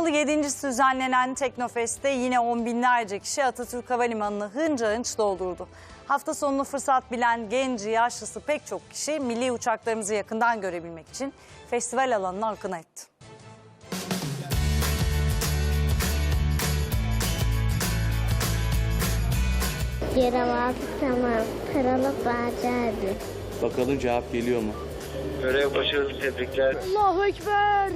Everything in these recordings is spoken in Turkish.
yıl yedincisi düzenlenen Teknofest'te yine on binlerce kişi Atatürk Havalimanı'nı hınca hınç doldurdu. Hafta sonunu fırsat bilen genci, yaşlısı pek çok kişi milli uçaklarımızı yakından görebilmek için festival alanına akın etti. Yaramazlık tamam. Paralık Bağcılar'dı. Bakalım cevap geliyor mu? Görev başarılı tebrikler. Allahu Ekber.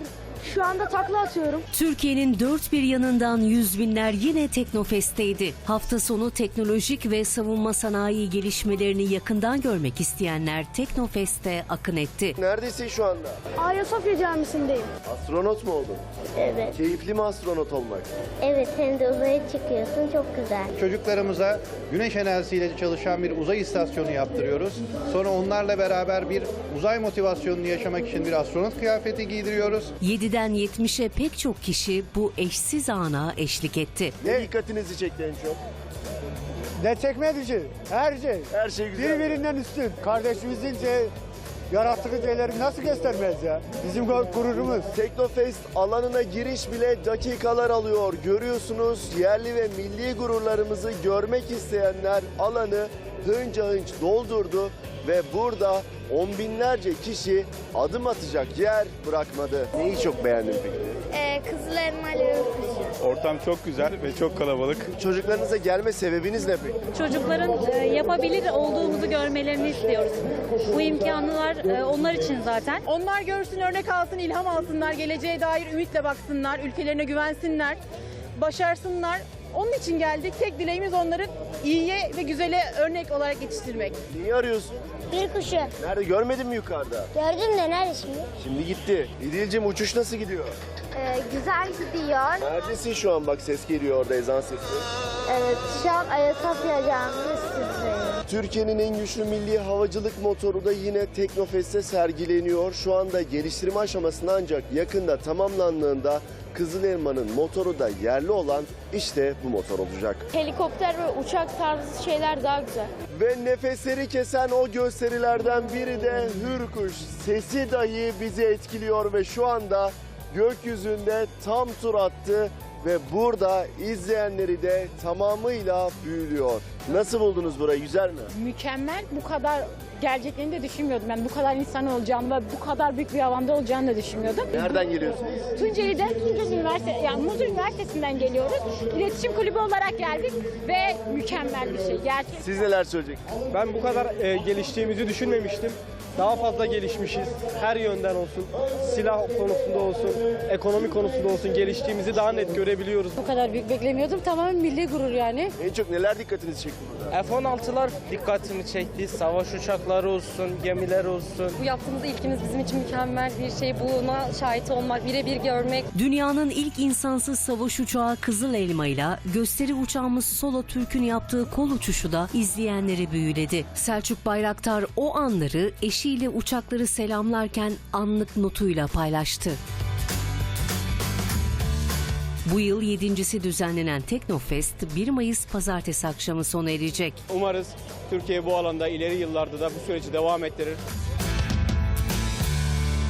Şu anda takla atıyorum. Türkiye'nin dört bir yanından yüz binler yine Teknofest'teydi. Hafta sonu teknolojik ve savunma sanayi gelişmelerini yakından görmek isteyenler Teknofest'e akın etti. Neredesin şu anda? Ayasofya Camisi'ndeyim. Astronot mu oldun? Evet. Keyifli mi astronot olmak? Evet hem de uzaya çıkıyorsun çok güzel. Çocuklarımıza güneş enerjisiyle çalışan bir uzay istasyonu yaptırıyoruz. Sonra onlarla beraber bir uzay motivasyonunu yaşamak için bir astronot kıyafeti giydiriyoruz. 7'den 70'e pek çok kişi bu eşsiz ana eşlik etti. Ne dikkatinizi çekti en çok? Ne çekmedi ki? Her şey. Her şey güzel. Birbirinden üstün. Kardeşimizin şey, yarattığı şeyleri nasıl göstermez ya? Bizim gu- gururumuz. Teknofest alanına giriş bile dakikalar alıyor. Görüyorsunuz yerli ve milli gururlarımızı görmek isteyenler alanı hınca hınç doldurdu ve burada on binlerce kişi adım atacak yer bırakmadı. Neyi çok beğendin peki? Ee, Kızıl Elmalı. Ortam çok güzel ve çok kalabalık. Çocuklarınıza gelme sebebiniz ne peki? Çocukların e, yapabilir olduğumuzu görmelerini istiyoruz. Bu imkanlar e, onlar için zaten. Onlar görsün, örnek alsın, ilham alsınlar, geleceğe dair ümitle baksınlar, ülkelerine güvensinler, başarsınlar. Onun için geldik. Tek dileğimiz onları iyiye ve güzele örnek olarak yetiştirmek. Neyi arıyorsun? Bir kuşu. Nerede görmedin mi yukarıda? Gördüm de nerede şimdi? Şimdi gitti. İdil'cim uçuş nasıl gidiyor? Ee, güzel gidiyor. Neredesin şu an? Bak ses geliyor orada ezan sesi. Evet şu an Ayasofya Camii üstündeyim. Türkiye'nin en güçlü milli havacılık motoru da yine Teknofest'te sergileniyor. Şu anda geliştirme aşamasında ancak yakında tamamlandığında Kızıl Elma'nın motoru da yerli olan işte bu motor olacak. Helikopter ve uçak tarzı şeyler daha güzel. Ve nefesleri kesen o gösterilerden biri de Hürkuş. Sesi dahi bizi etkiliyor ve şu anda gökyüzünde tam tur attı ve burada izleyenleri de tamamıyla büyülüyor. Nasıl buldunuz burayı? Güzel mi? Mükemmel. Bu kadar geleceklerini de düşünmüyordum. Yani bu kadar insan olacağını ve bu kadar büyük bir alanda olacağını da düşünmüyordum. Nereden geliyorsunuz? Tunceli'den, Tunceli Üniversite, yani Muzur Üniversitesi'nden geliyoruz. İletişim kulübü olarak geldik ve mükemmel bir şey. Gerçekten. Siz neler söyleyeceksiniz? Ben bu kadar e, geliştiğimizi düşünmemiştim. Daha fazla gelişmişiz. Her yönden olsun. Silah konusunda olsun, ekonomi konusunda olsun geliştiğimizi daha net görebiliyoruz. Bu kadar büyük beklemiyordum. Tamamen milli gurur yani. En çok neler dikkatinizi çekti burada? F-16'lar dikkatimi çekti. Savaş uçakları olsun, gemiler olsun. Bu yaptığımız ilkimiz bizim için mükemmel bir şey. Buna şahit olmak, birebir görmek. Dünyanın ilk insansız savaş uçağı Kızıl Elma ile gösteri uçağımız Solo Türk'ün yaptığı kol uçuşu da izleyenleri büyüledi. Selçuk Bayraktar o anları eşiyle uçakları selamlarken anlık notuyla paylaştı. Bu yıl yedincisi düzenlenen Teknofest 1 Mayıs pazartesi akşamı sona erecek. Umarız Türkiye bu alanda ileri yıllarda da bu süreci devam ettirir.